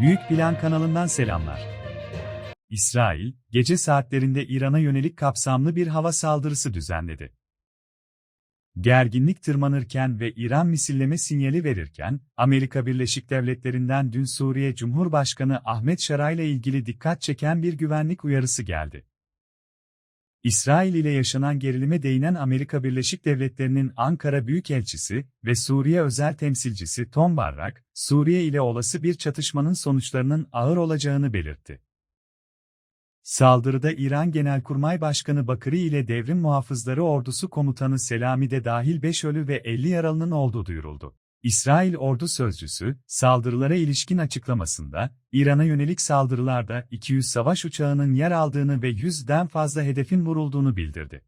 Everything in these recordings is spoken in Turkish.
Büyük Plan kanalından selamlar. İsrail, gece saatlerinde İran'a yönelik kapsamlı bir hava saldırısı düzenledi. Gerginlik tırmanırken ve İran misilleme sinyali verirken, Amerika Birleşik Devletleri'nden dün Suriye Cumhurbaşkanı Ahmet Şara ile ilgili dikkat çeken bir güvenlik uyarısı geldi. İsrail ile yaşanan gerilime değinen Amerika Birleşik Devletleri'nin Ankara Büyükelçisi ve Suriye özel temsilcisi Tom Barrak, Suriye ile olası bir çatışmanın sonuçlarının ağır olacağını belirtti. Saldırıda İran Genelkurmay Başkanı Bakırı ile Devrim Muhafızları Ordusu Komutanı Selami de dahil 5 ölü ve 50 yaralının olduğu duyuruldu. İsrail ordu sözcüsü, saldırılara ilişkin açıklamasında, İran'a yönelik saldırılarda 200 savaş uçağının yer aldığını ve 100'den fazla hedefin vurulduğunu bildirdi.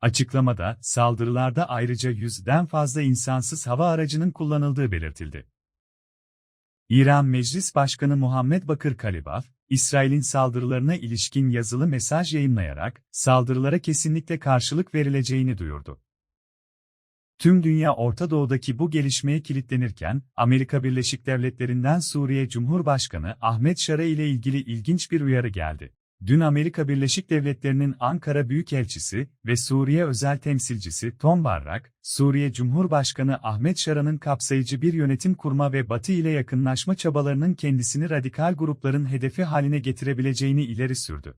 Açıklamada, saldırılarda ayrıca 100'den fazla insansız hava aracının kullanıldığı belirtildi. İran Meclis Başkanı Muhammed Bakır Kalibaf, İsrail'in saldırılarına ilişkin yazılı mesaj yayınlayarak, saldırılara kesinlikle karşılık verileceğini duyurdu. Tüm dünya Orta Doğu'daki bu gelişmeye kilitlenirken, Amerika Birleşik Devletleri'nden Suriye Cumhurbaşkanı Ahmet Şara ile ilgili ilginç bir uyarı geldi. Dün Amerika Birleşik Devletleri'nin Ankara Büyükelçisi ve Suriye özel temsilcisi Tom Barrak, Suriye Cumhurbaşkanı Ahmet Şara'nın kapsayıcı bir yönetim kurma ve Batı ile yakınlaşma çabalarının kendisini radikal grupların hedefi haline getirebileceğini ileri sürdü.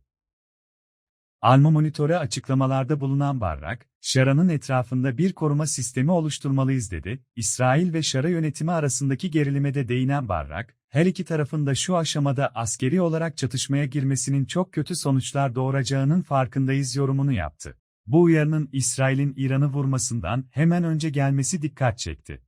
Alma Monitör'e açıklamalarda bulunan Barrak, Şara'nın etrafında bir koruma sistemi oluşturmalıyız dedi. İsrail ve Şara yönetimi arasındaki gerilime de değinen Barrak, her iki tarafın da şu aşamada askeri olarak çatışmaya girmesinin çok kötü sonuçlar doğuracağının farkındayız yorumunu yaptı. Bu uyarının İsrail'in İran'ı vurmasından hemen önce gelmesi dikkat çekti.